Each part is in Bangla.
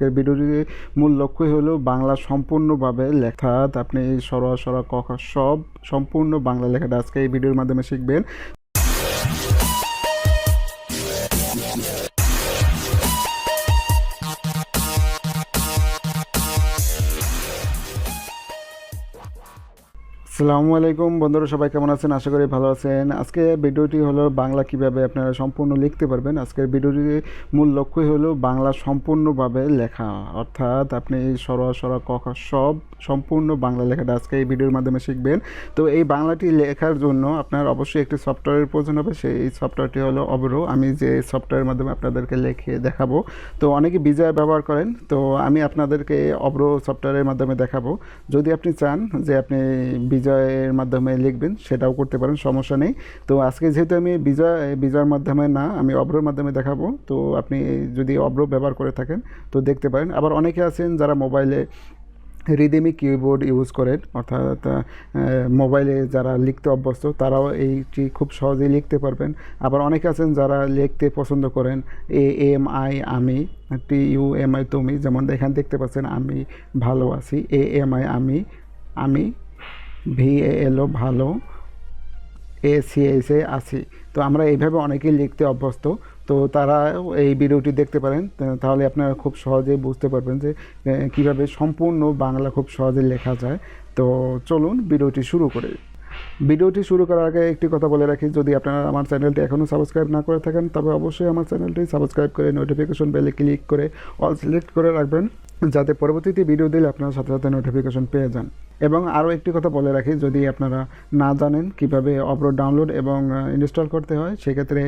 আজকের ভিডিওটির মূল লক্ষ্যই হলো বাংলা সম্পূর্ণভাবে লেখা। আপনি সরা সরা ক সব সম্পূর্ণ বাংলা লেখাটা আজকে এই ভিডিওর মাধ্যমে শিখবেন। আসসালামু আলাইকুম। বন্ধুরা, সবাই কেমন আছেন? আশা করি ভালো আছেন। আজকে ভিডিওটি হলো বাংলা কীভাবে আপনারা সম্পূর্ণ লিখতে পারবেন। আজকের ভিডিওটির মূল লক্ষ্যই হলো বাংলা সম্পূর্ণভাবে লেখা। অর্থাৎ আপনি সরা সরা ক সব সম্পূর্ণ বাংলা লেখাটা আজকে এই ভিডিওর মাধ্যমে শিখবেন। তো এই বাংলাটি লেখার জন্য আপনার অবশ্যই একটি সফটওয়্যারের প্রয়োজন হবে। সেই সফটওয়্যারটি হলো অবরো আমি যে সফটওয়্যারের মাধ্যমে আপনাদেরকে লেখে দেখাবো। তো অনেকে বিজয় ব্যবহার করেন। তো আমি আপনাদেরকে অবরো সফটওয়্যারের মাধ্যমে দেখাবো। যদি আপনি চান যে আপনি বিজয়ের মাধ্যমে লিখবেন, সেটাও করতে পারেন, সমস্যা নেই। তো আজকে যেহেতু আমি বিজয়, বিজয়ের মাধ্যমে না, আমি অব্রোর মাধ্যমে দেখাবো। তো আপনি যদি অব্রো ব্যবহার করে থাকেন, তো দেখতে পারেন। আবার অনেকে আছেন যারা মোবাইলে রিদেমি কিবোর্ড ইউজ করেন, অর্থাৎ মোবাইলে যারা লিখতে অভ্যস্ত, তারাও এইটি খুব সহজেই লিখতে পারবেন। আবার অনেকে আছেন যারা লিখতে পছন্দ করেন এ এম আই আমি টি ইউ এম আই তুমি, যেমন এখানে দেখতে পাচ্ছেন আমি ভালো আছি এ এম আই আমি আমি ভি এ এলও ভালো, এ, সি এস এ আছি তো আমরা এইভাবে অনেকেই লিখতে অভ্যস্ত। তো তারা এই ভিডিওটি দেখতে পারেন। তাহলে আপনারা খুব সহজেই বুঝতে পারবেন যে কীভাবে সম্পূর্ণ বাংলা খুব সহজে লেখা যায়। তো চলুন ভিডিওটি শুরু করে। ভিডিওটি শুরু করার আগে একটি কথা বলে রাখি। যদি আপনারা আমার চ্যানেলটি এখনও সাবস্ক্রাইব না করে থাকেন, তবে অবশ্যই আমার চ্যানেলটি সাবস্ক্রাইব করে নোটিফিকেশন বেলে ক্লিক করে অল সিলেক্ট করে রাখবেন। যাতে পরবর্তীতে ভিডিও দিলে আপনারা সাথে সাথে নোটিফিকেশন পেয়ে যান। এবং আরও একটি কথা বলে রাখি, যদি আপনারা না জানেন কীভাবে অপলোড ডাউনলোড এবং ইনস্টল করতে হয়, সেক্ষেত্রে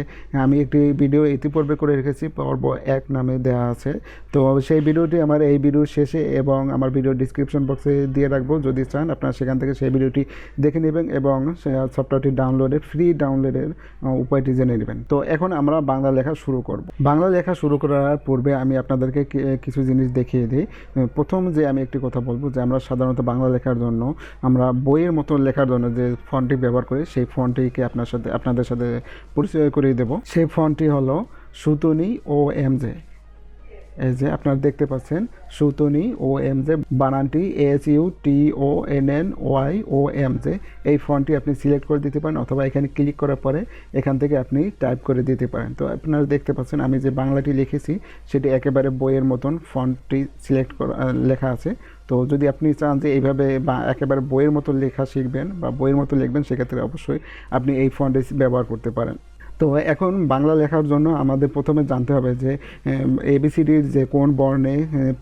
আমি একটি ভিডিও ইতিপূর্বে করে রেখেছি, পর্ব এক নামে দেওয়া আছে। তো সেই ভিডিওটি আমার এই ভিডিও শেষে এবং আমার ভিডিও ডিসক্রিপশন বক্সে দিয়ে রাখব। যদি চান, আপনারা সেখান থেকে সেই ভিডিওটি দেখে নেবেন এবং সফটওয়্যারটি ডাউনলোডের ফ্রি ডাউনলোডের উপায়টি জেনে নেবেন। তো এখন আমরা বাংলা লেখা শুরু করব। বাংলা লেখা শুরু করার পূর্বে আমি আপনাদেরকে কিছু জিনিস দেখিয়ে দিই। প্রথম যে আমি একটি কথা বলব যে আমরা সাধারণত বাংলা লেখার জন্য আমরা বইয়ের মতো লেখার জন্য যে ফন্টটি ব্যবহার করি, সেই ফন্টটিকে আপনার সাথে, আপনাদের সাথে পরিচয় করিয়ে দেব। সেই ফন্টটি হলো সুতনি ও এম জে। এই যে আপনারা দেখতে পাচ্ছেন, Sutonny O M J বানানটি S U T O N N Y O M J এই ফন্টটি আপনি সিলেক্ট করে দিতে পারেন অথবা এখানে ক্লিক করার পরে এখান থেকে আপনি টাইপ করে দিতে পারেন। তো আপনারা দেখতে পাচ্ছেন, আমি যে বাংলাটি লিখেছি, সেটি একেবারে বইয়ের মতন ফন্টটি সিলেক্ট করা, লেখা আছে। তো যদি আপনি চান যে এইভাবে বা একেবারে বইয়ের মতো লেখা শিখবেন বা বইয়ের মতো লিখবেন, সেক্ষেত্রে অবশ্যই আপনি এই ফন্টে ব্যবহার করতে পারেন। তো এখন বাংলা লেখার জন্য আমাদের প্রথমে জানতে হবে যে এবিসিডির যে কোন বর্ণে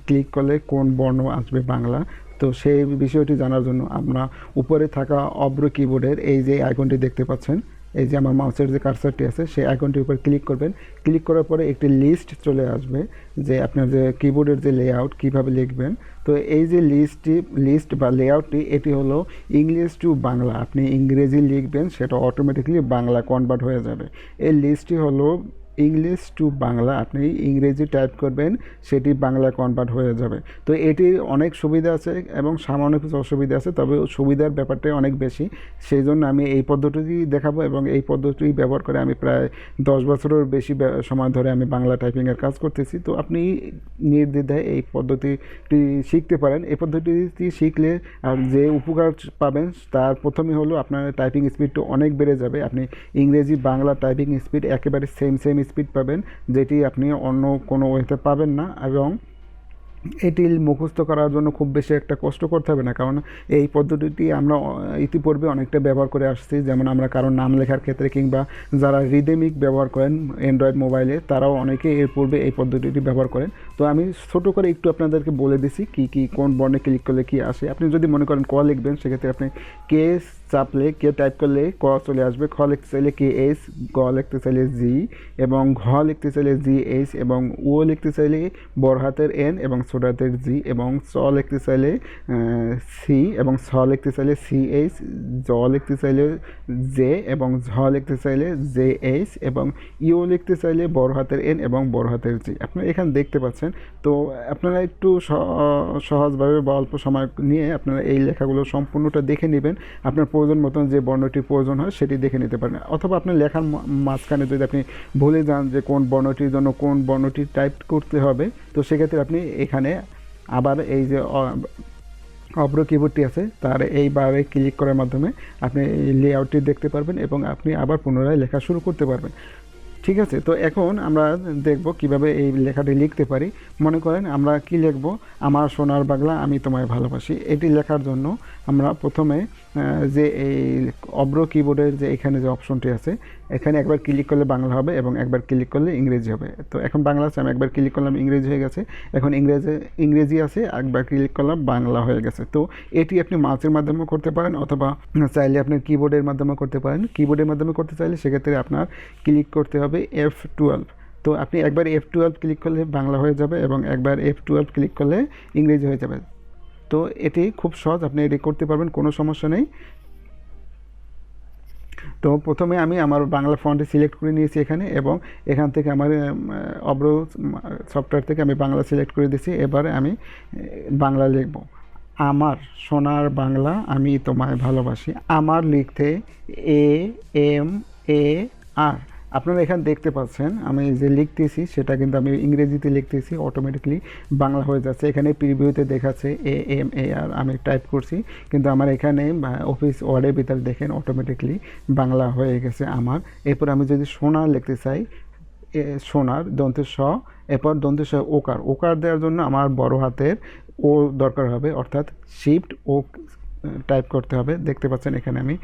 ক্লিক করলে কোন বর্ণ আসবে বাংলা। তো সেই বিষয়টি জানার জন্য আমরা উপরে থাকা অব্র কিবোর্ডের এই যে আইকনটি দেখতে পাচ্ছেন এই যে আমার মাউসের যে কার্সারটি আছে, সেই আইকনটির উপর ক্লিক করবেন। ক্লিক করার পরে একটি লিস্ট চলে আসবে যে আপনার যে কিবোর্ডের যে লেআউট কীভাবে লিখবেন। তো এই যে লিস্টটি লিস্ট বা লেআউটটি এটি হলো ইংলিশ টু বাংলা। আপনি ইংরেজি লিখবেন, সেটা অটোমেটিকলি বাংলা কনভার্ট হয়ে যাবে। এই লিস্টটি হলো ইংলিশ টু বাংলা, আপনি ইংরেজি টাইপ করবেন, সেটি বাংলা কনভার্ট হয়ে যাবে। তো এটির অনেক সুবিধা আছে এবং সামান্য কিছু অসুবিধা আছে, তবে সুবিধার ব্যাপারটাই অনেক বেশি। সেই জন্য আমি এই পদ্ধতিটি দেখাবো এবং এই পদ্ধতি ব্যবহার করে আমি প্রায় দশ বছরের বেশি সময় ধরে আমি বাংলা টাইপিংয়ের কাজ করতেছি। তো আপনি নির্দ্বিধায় এই পদ্ধতিটি শিখতে পারেন। এই পদ্ধতিটি শিখলে আর যে উপকার পাবেন, তার প্রথমে হলো আপনার টাইপিং স্পিডটা অনেক বেড়ে যাবে। আপনি ইংরেজি, বাংলা টাইপিং স্পিড একেবারে সেম সেম স্পিড পাবেন, যেটি আপনি অন্য কোনো ওয়েতে পাবেন না এবং এটি মুখস্থ করার জন্য খুব বেশি একটা কষ্ট করতে হবে না। কারণ এই পদ্ধতিটি আমরা ইতিপূর্বে অনেকটা ব্যবহার করে আসছি। যেমন আমরা কারোর নাম লেখার ক্ষেত্রে কিংবা যারা রিদেমিক ব্যবহার করেন অ্যান্ড্রয়েড মোবাইলে তারাও অনেকে এর পূর্বে এই পদ্ধতিটি ব্যবহার করেন। তো আমি ছোট করে একটু আপনাদেরকে বলে দিছি কি কি, কোন বর্ণে ক্লিক করলে কি আসে। আপনি যদি মনে করেন ক লিখবেন, সেক্ষেত্রে আপনি কে চাপলে কে টাইপ করলে ক চলে আসবে। খ লিখতে চাইলে কে এস গ লিখতে চাইলে জি এবং ঘ লিখতে চাইলে জি এইচ এবং ও লিখতে চাইলে বড় হাতের এন এবং ছোট হাতের জি এবং চ লিখতে চাইলে সি এবং ছ লিখতে চাইলে সি এইচ জ লিখতে চাইলে জে এবং ঝ লিখতে চাইলে জে এইচ এবং ইও লিখতে চাইলে বড় হাতের এন এবং বড় হাতের জি আপনারা এখানে দেখতে পাচ্ছেন। তো আপনারা একটু সহজভাবে বা অল্প সময় নিয়ে আপনারা এই লেখাগুলো সম্পূর্ণটা দেখে নেবেন। আপনার প্রয়োজন মতন যে বর্ণটি প্রয়োজন হয় সেটি দেখে নিতে পারেন। অথবা আপনি লেখার মাঝখানে যদি আপনি ভুলে যান যে কোন বর্ণটির জন্য কোন বর্ণটি টাইপ করতে হবে, তো সেক্ষেত্রে আপনি এখানে আবার এই যে অব্র কিবোর্ডটি আছে, তার এইবারে ক্লিক করার মাধ্যমে আপনি এই লেআউটটি দেখতে পারবেন এবং আপনি আবার পুনরায় লেখা শুরু করতে পারবেন। ঠিক আছে? তো এখন আমরা দেখব কীভাবে এই লেখাটি লিখতে পারি। মনে করেন আমরা কি লিখব? আমার সোনার বাংলা আমি তোমায় ভালোবাসি। এটি লেখার জন্য আমরা প্রথমে যে এই অব্র কিবোর্ডের যে এখানে যে অপশনটি আছে, এখানে একবার ক্লিক করলে বাংলা হবে এবং একবার ক্লিক করলে ইংরেজি হবে। তো এখন বাংলা আছে, আমি একবার ক্লিক করলাম, ইংরেজি হয়ে গেছে। এখন ইংরেজি ইংরেজি আছে, একবার ক্লিক করলাম, বাংলা হয়ে গেছে। তো এটি আপনি মাউসের মাধ্যমেও করতে পারেন অথবা চাইলে আপনি কিবোর্ডের মাধ্যমে করতে পারেন। কিবোর্ডের মাধ্যমে করতে চাইলে সেক্ষেত্রে আপনার ক্লিক করতে হবে এফ টুয়েলভ তো আপনি একবার এফ টুয়েলভ ক্লিক করলে বাংলা হয়ে যাবে এবং একবার এফ টুয়েলভ ক্লিক করলে ইংরেজি হয়ে যাবে। তো এটি খুব সহজ আপনি এটি করতে পারবেন, কোনো সমস্যা নেই। তো প্রথমে আমি আমার বাংলা ফন্টে সিলেক্ট করে নিয়েছি এখানে এবং এখান থেকে আমার অব্র সফটওয়্যার থেকে আমি বাংলা সিলেক্ট করে দিয়েছি। এবারে আমি বাংলা লিখব। আমার সোনার বাংলা আমি তোমায় ভালোবাসি। আমার লিখতে এ, এম, এ, আর। আপনারা এখানে দেখতে পাচ্ছেন আমি যে লিখতেছি সেটা কিন্তু আমি ইংরেজিতে লিখতেছি অটোমেটিকলি বাংলা হয়ে যাচ্ছে। এখানে প্রিভিউতে দেখাচ্ছে এ এম এ আর আমি টাইপ করছি কিন্তু আমার এখানে অফিস ওয়ার্ডের ভিতরে দেখেন অটোমেটিকলি বাংলা হয়ে গেছে আমার। এরপর আমি যদি সোনার লিখতে চাই এ, সোনার দন্তের স এরপর দন্তের স ওকার। ওকার দেওয়ার জন্য আমার বড় হাতের ও দরকার হবে অর্থাৎ শিফট ও টাইপ করতে হবে। দেখতে পাচ্ছেন এখানে আমি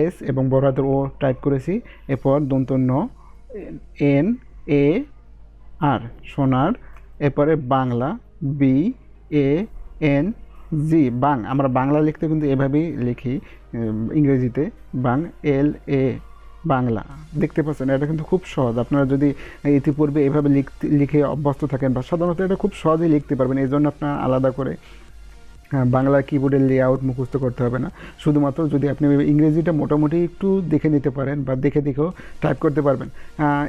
এস এবং বড় হাতের ও টাইপ করেছি। এরপর দন্ত ন এন এ আর সোনার। এরপরে Bangla B A N G বাং। আমরা বাংলা লিখতে কিন্তু এভাবেই লিখি ইংরেজিতে, বাং এল এ বাংলা। দেখতে পাচ্ছেন, এটা কিন্তু খুব সহজ। আপনারা যদি ইতিপূর্বে এভাবে লিখতে, লিখে অভ্যস্ত থাকেন বা সাধারণত এটা খুব সহজেই লিখতে পারবেন এই জন্য আপনারা আলাদা করে বাংলা কিবোর্ডের লেআউট মুখস্থ করতে হবে না। শুধুমাত্র যদি আপনি ইংরেজিটা মোটামুটি একটু দেখে নিতে পারেন বা দেখে দেখেও টাইপ করতে পারবেন।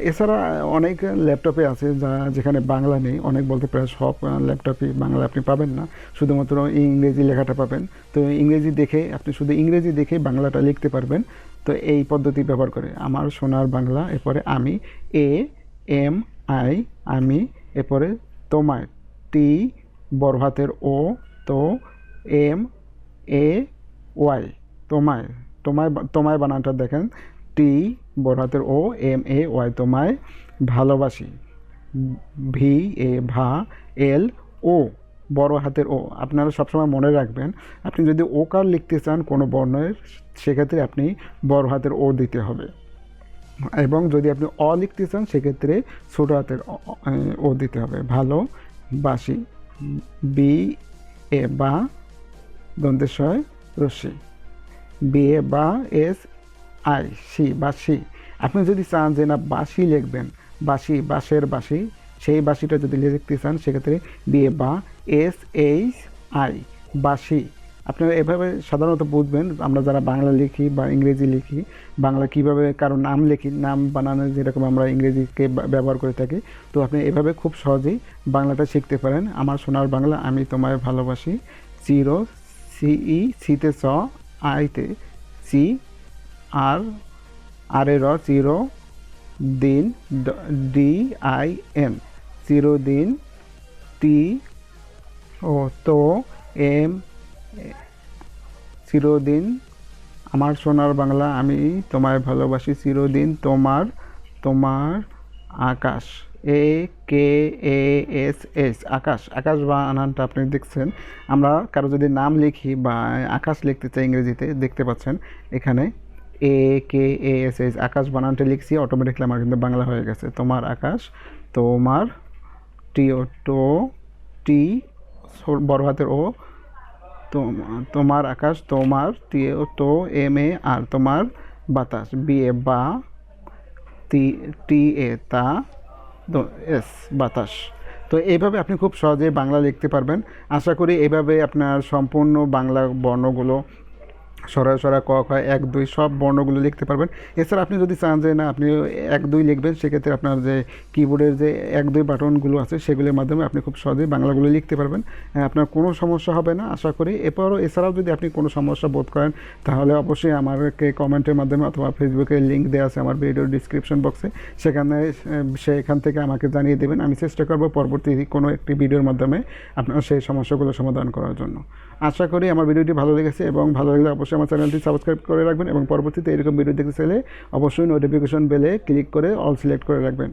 এছাড়া অনেক ল্যাপটপে আছে যা, যেখানে বাংলা নেই। অনেক বলতে প্রায় সব ল্যাপটপে বাংলা আপনি পাবেন না। শুধুমাত্র ইংরেজি লেখাটা পাবেন। তো ইংরেজি দেখে, আপনি শুধু ইংরেজি দেখে বাংলাটা লিখতে পারবেন। তো এই পদ্ধতি ব্যবহার করে আমার সোনার বাংলা, এরপরে আমি এ এম আই আমি, এরপরে তোমায় টি বড় হাতের ও তো এম এ ওয়াই। তোমায় তোমায় তোমায় বানানটা দেখেন। টি বড় হাতের ও, এম এ ওয়াই। তোমায় ভালোবাসি। ভি এ ভা এল ও, বড় হাতের ও। আপনারা সবসময় মনে রাখবেন, আপনি যদি ওকার লিখতে চান কোনো বর্ণের, সেক্ষেত্রে আপনি বড় হাতের ও দিতে হবে। এবং যদি আপনি অ লিখতে চান, সেক্ষেত্রে ছোটো হাতের ও দিতে হবে। ভালো বাসি বি এ বা দন্তেশ্বয় রশ্মি। এ বা, এস, আই, সি, বা বাসি আপনি যদি চান যে না বাসি লিখবেন বাসি বাসের বাসি, সেই বাসিটা যদি লিখতে চান, সেক্ষেত্রে বি এ বা, এস, এইচ, আই বাসি আপনারা এভাবে সাধারণত বুঝবেন, আমরা যারা বাংলা লিখি বা ইংরেজি লিখি, বাংলা কীভাবে কারও নাম লিখি, নাম বানানো যেরকম আমরা ইংরেজিকে ব্যবহার করে থাকি, তো আপনি এভাবে খুব সহজেই বাংলাটা শিখতে পারেন। আমার সোনার বাংলা, আমি তোমায় ভালোবাসি। জিরো, সিই, সিতে স, আইতে সি, আর আর র, জিরো, দিন ডি আই এন জিরো, দিন, টি, ও, তো, এম চিরদিন, আমার সোনার বাংলা আমি তোমায় ভালোবাসি চিরদিন, তোমার তোমার আকাশ, এ কে এ এস এস, আকাশ আকাশ বানানটা আপনি দেখছেন। আমরা কারও যদি নাম লিখি বা আকাশ লিখতে চাই ইংরেজিতে, দেখতে পাচ্ছেন এখানে এ কে এ এস এস, আকাশ বানানটা লিখছি অটোমেটিকলি আমার কিন্তু বাংলা হয়ে গেছে। তোমার আকাশ, তোমার, টি ও টো, টি বড় হাতের ও তোমার আকাশ তোমার, তো এম, এ, আর তোমার বাতাস, বি, এ, বা টি, এ, তা এস, বাতাস। তো এইভাবে আপনি খুব সহজে বাংলা লিখতে পারবেন। আশা করি এইভাবে আপনার সম্পূর্ণ বাংলা বর্ণগুলো সরা সরা ক খ এক দুই সব বর্ণগুলো লিখতে পারবেন। এছাড়া আপনি যদি চান যে না আপনি এক দুই লিখবেন সেক্ষেত্রে আপনার যে কিবোর্ডের যে এক দুই বাটনগুলো আছে সেগুলোর মাধ্যমে আপনি খুব সহজেই বাংলাগুলো লিখতে পারবেন। হ্যাঁ, আপনার কোনো সমস্যা হবে না আশা করি। এরপরও এছাড়াও যদি আপনি কোনো সমস্যা বোধ করেন তাহলে অবশ্যই আমাকে কমেন্টের মাধ্যমে অথবা ফেসবুকে লিঙ্ক দেওয়া আছে আমার ভিডিওর ডিসক্রিপশন বক্সে সেখানে সেখান থেকে আমাকে জানিয়ে দেবেন। আমি চেষ্টা করব পরবর্তী কোনো একটি ভিডিওর মাধ্যমে আপনার সেই সমস্যাগুলো সমাধান করার জন্য। আশা করি আমার ভিডিওটি ভালো লেগেছে এবং ভালো লাগলে অবশ্যই আমার চ্যানেলটি সাবস্ক্রাইব করে রাখবেন এবং পরবর্তীতে এরকম ভিডিও দেখতে চাইলে অবশ্যই নোটিফিকেশন বেলে ক্লিক করে অল সিলেক্ট করে রাখবেন।